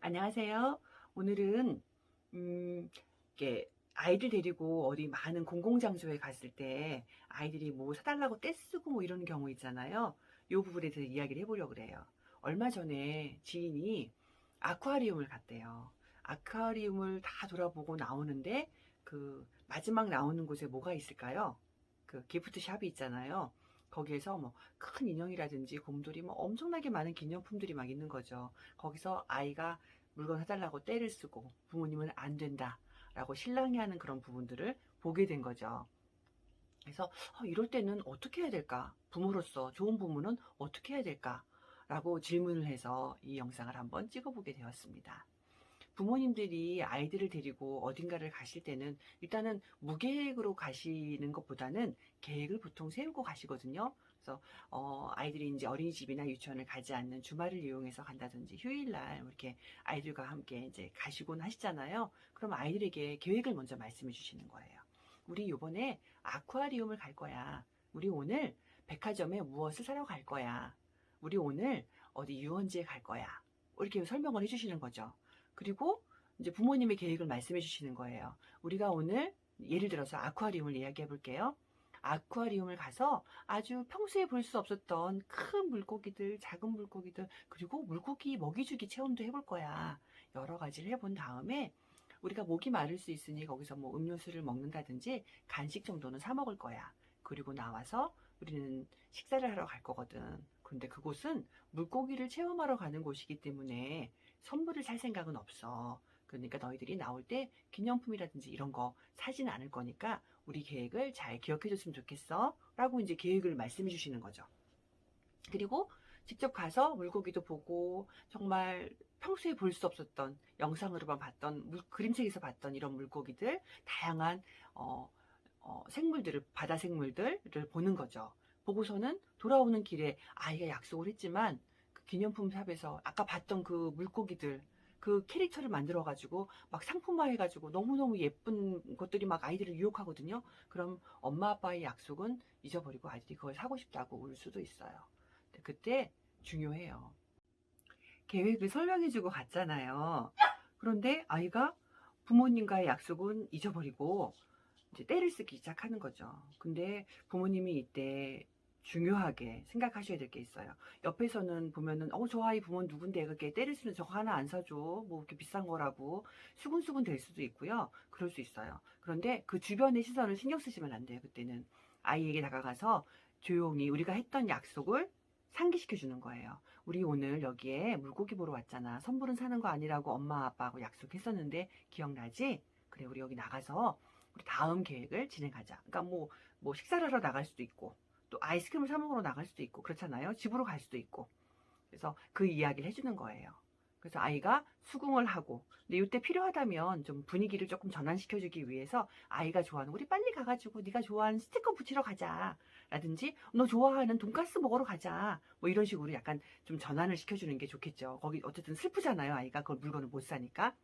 안녕하세요. 오늘은 음, 이렇게 아이들 데리고 어디 많은 공공장소에 갔을 때 아이들이 뭐 사달라고 떼쓰고 뭐 이런 경우 있잖아요. 이 부분에 대해서 이야기를 해보려고 그래요. 얼마 전에 지인이 아쿠아리움을 갔대요. 아쿠아리움을 다 돌아보고 나오는데 그 마지막 나오는 곳에 뭐가 있을까요? 그 기프트 샵이 있잖아요. 거기에서 뭐 큰 인형이라든지 곰돌이 뭐 엄청나게 많은 기념품들이 막 있는 거죠. 거기서 아이가 물건 사달라고 떼를 쓰고 부모님은 안 된다 라고 실랑이 하는 그런 부분들을 보게 된 거죠. 그래서 어, 이럴 때는 어떻게 해야 될까? 부모로서 좋은 부모는 어떻게 해야 될까? 라고 질문을 해서 이 영상을 한번 찍어보게 되었습니다. 부모님들이 아이들을 데리고 어딘가를 가실 때는 일단은 무계획으로 가시는 것보다는 계획을 보통 세우고 가시거든요. 그래서 어, 아이들이 이제 어린이집이나 유치원을 가지 않는 주말을 이용해서 간다든지 휴일날 이렇게 아이들과 함께 이제 가시곤 하시잖아요. 그럼 아이들에게 계획을 먼저 말씀해 주시는 거예요. 우리 요번에 아쿠아리움을 갈 거야. 우리 오늘 백화점에 무엇을 사러 갈 거야. 우리 오늘 어디 유원지에 갈 거야. 이렇게 설명을 해 주시는 거죠. 그리고 이제 부모님의 계획을 말씀해 주시는 거예요. 우리가 오늘 예를 들어서 아쿠아리움을 이야기해 볼게요. 아쿠아리움을 가서 아주 평소에 볼 수 없었던 큰 물고기들, 작은 물고기들, 그리고 물고기 먹이주기 체험도 해볼 거야. 여러 가지를 해본 다음에 우리가 목이 마를 수 있으니 거기서 뭐 음료수를 먹는다든지 간식 정도는 사 먹을 거야. 그리고 나와서 우리는 식사를 하러 갈 거거든. 근데 그곳은 물고기를 체험하러 가는 곳이기 때문에 선물을 살 생각은 없어. 그러니까 너희들이 나올 때 기념품이라든지 이런 거 사진 않을 거니까 우리 계획을 잘 기억해 줬으면 좋겠어. 라고 이제 계획을 말씀해 주시는 거죠. 그리고 직접 가서 물고기도 보고 정말 평소에 볼 수 없었던 영상으로만 봤던 물, 그림책에서 봤던 이런 물고기들 다양한 어, 어, 생물들을 바다 생물들을 보는 거죠. 보고서는 돌아오는 길에 아이가 약속을 했지만 그 기념품 샵에서 아까 봤던 그 물고기들 그 캐릭터를 만들어 가지고 막 상품화 해 가지고 너무너무 예쁜 것들이 막 아이들을 유혹하거든요. 그럼 엄마 아빠의 약속은 잊어버리고 아이들이 그걸 사고 싶다고 울 수도 있어요. 그때 중요해요. 계획을 설명해 주고 갔잖아요. 그런데 아이가 부모님과의 약속은 잊어버리고 이제 때를 쓰기 시작하는 거죠. 근데 부모님이 이때 중요하게 생각하셔야 될 게 있어요. 옆에서는 보면은 어 저 아이 부모는 누군데 그게 때를 쓰면 저거 하나 안 사줘 뭐 이렇게 비싼 거라고 수근수근 될 수도 있고요. 그럴 수 있어요. 그런데 그 주변의 시선을 신경 쓰시면 안 돼요. 그때는 아이에게 다가가서 조용히 우리가 했던 약속을 상기시켜 주는 거예요. 우리 오늘 여기에 물고기 보러 왔잖아. 선물은 사는 거 아니라고 엄마 아빠하고 약속했었는데 기억나지? 그래 우리 여기 나가서 우리 다음 계획을 진행하자. 그러니까 뭐, 뭐 식사를 하러 나갈 수도 있고 또 아이스크림을 사 먹으러 나갈 수도 있고 그렇잖아요. 집으로 갈 수도 있고. 그래서 그 이야기를 해주는 거예요. 그래서 아이가 수긍을 하고 근데 이때 필요하다면 좀 분위기를 조금 전환시켜주기 위해서 아이가 좋아하는 우리 빨리 가가지고 네가 좋아하는 스티커 붙이러 가자 라든지 너 좋아하는 돈가스 먹으러 가자 뭐 이런 식으로 약간 좀 전환을 시켜주는 게 좋겠죠 거기 어쨌든 슬프잖아요 아이가 그걸 물건을 못 사니까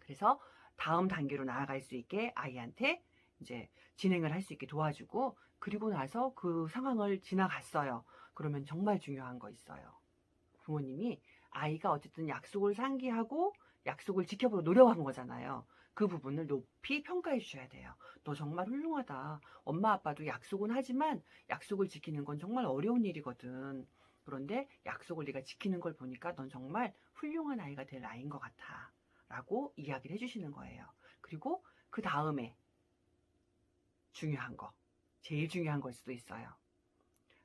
그래서 다음 단계로 나아갈 수 있게 아이한테 이제 진행을 할 수 있게 도와주고 그리고 나서 그 상황을 지나갔어요. 그러면 정말 중요한 거 있어요. 부모님이 아이가 어쨌든 약속을 상기하고 약속을 지켜보려 노력한 거잖아요. 그 부분을 높이 평가해 주셔야 돼요. 너 정말 훌륭하다. 엄마 아빠도 약속은 하지만 약속을 지키는 건 정말 어려운 일이거든. 그런데 약속을 네가 지키는 걸 보니까 넌 정말 훌륭한 아이가 될 아이인 것 같아. 라고 이야기를 해주시는 거예요. 그리고 그 다음에 중요한 거, 제일 중요한 걸 수도 있어요.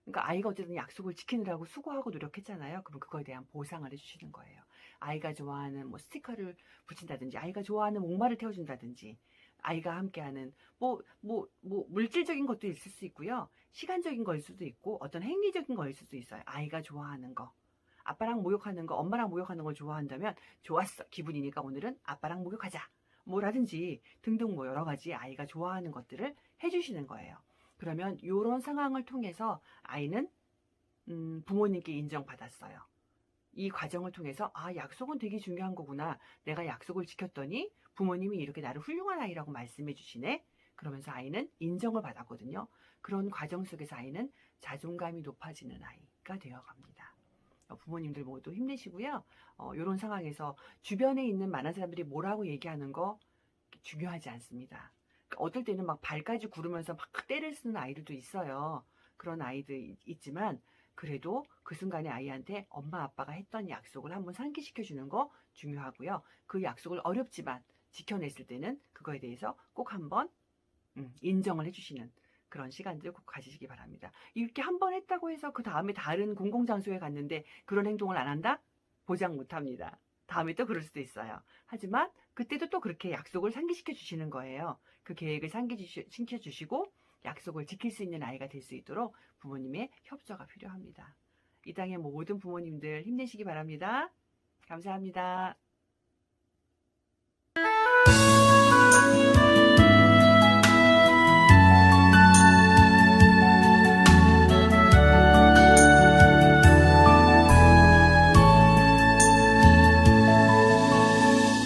그러니까 아이가 어쨌든 약속을 지키느라고 수고하고 노력했잖아요. 그럼 그거에 대한 보상을 해주시는 거예요. 아이가 좋아하는 뭐 스티커를 붙인다든지, 아이가 좋아하는 목마를 태워준다든지, 아이가 함께하는 뭐 뭐 뭐 물질적인 것도 있을 수 있고요. 시간적인 거일 수도 있고 어떤 행위적인 거일 수도 있어요. 아이가 좋아하는 거. 아빠랑 목욕하는 거, 엄마랑 목욕하는 걸 좋아한다면 좋았어. 기분이니까 오늘은 아빠랑 목욕하자. 뭐라든지 등등 뭐 여러 가지 아이가 좋아하는 것들을 해주시는 거예요. 그러면 이런 상황을 통해서 아이는 음, 부모님께 인정받았어요. 이 과정을 통해서 아 약속은 되게 중요한 거구나. 내가 약속을 지켰더니 부모님이 이렇게 나를 훌륭한 아이라고 말씀해 주시네. 그러면서 아이는 인정을 받았거든요. 그런 과정 속에서 아이는 자존감이 높아지는 아이가 되어갑니다. 어, 부모님들 모두 힘내시고요. 어, 이런 상황에서 주변에 있는 많은 사람들이 뭐라고 얘기하는 거 중요하지 않습니다. 그러니까 어떨 때는 막 발까지 구르면서 막 때를 쓰는 아이들도 있어요. 그런 아이들 있- 있지만 그래도 그 순간에 아이한테 엄마 아빠가 했던 약속을 한번 상기시켜 주는 거 중요하고요. 그 약속을 어렵지만 지켜냈을 때는 그거에 대해서 꼭 한번 음, 인정을 해주시는 그런 시간들 꼭 가지시기 바랍니다. 이렇게 한 번 했다고 해서 그 다음에 다른 공공장소에 갔는데 그런 행동을 안 한다? 보장 못 합니다. 다음에 또 그럴 수도 있어요. 하지만 그때도 또 그렇게 약속을 상기시켜 주시는 거예요. 그 계획을 상기시켜 주시고 약속을 지킬 수 있는 아이가 될 수 있도록 부모님의 협조가 필요합니다. 이 땅의 모든 부모님들 힘내시기 바랍니다. 감사합니다.